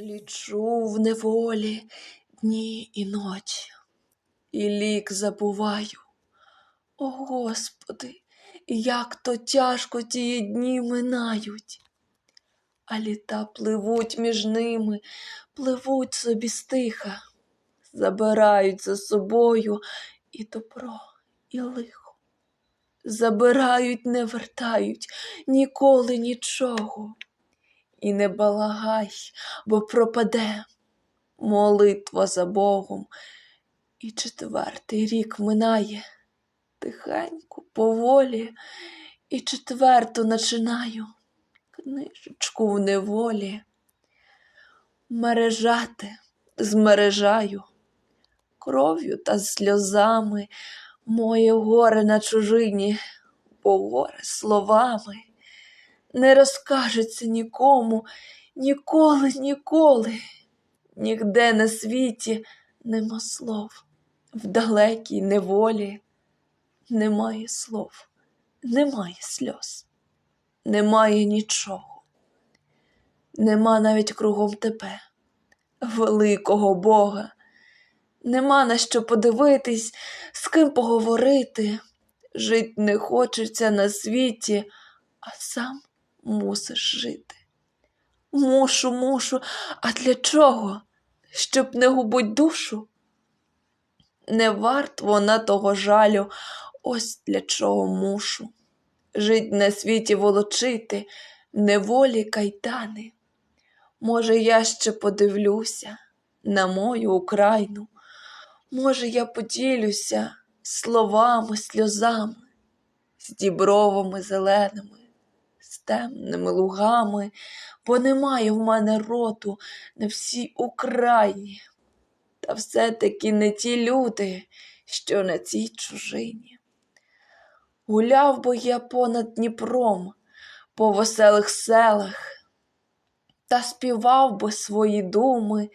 Лічу в неволі дні і ночі, і лік забуваю. О Господи, як то тяжко тії дні минають, а літа пливуть між ними, пливуть собі стиха, забирають за собою і добро, і лихо. Забирають, не вертають ніколи нічого. І не балагай, бо пропаде молитва за Богом. І четвертий рік минає тихенько, поволі, і четверту начинаю книжечку в неволі. Мережати змережаю кров'ю та сльозами моє горе на чужині, бо горе словами не розкажеться нікому, ніколи, ніколи, нігде на світі нема слов, в далекій неволі немає слов, немає сльоз, немає нічого, нема навіть кругом тебе, великого Бога, нема на що подивитись, з ким поговорити. Жить не хочеться на світі, а сам мусиш жити. Мушу, мушу, а для чого? Щоб не губить душу? Не варт вона того жалю, ось для чого мушу. Жить на світі волочити, неволі кайдани. Може, я ще подивлюся на мою Україну, може, я поділюся словами, сльозами, з дібровами зеленими з темними лугами, бо немає в мене роту на всій Україні. Та все-таки не ті люди, що на цій чужині. Гуляв би я понад Дніпром, по веселих селах, та співав би свої думи,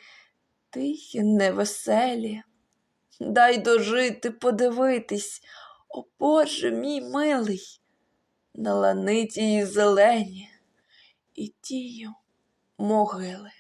тихі, невеселі. Дай дожити, подивитись, о Боже мій милий на ланиті й зелені і тію могили.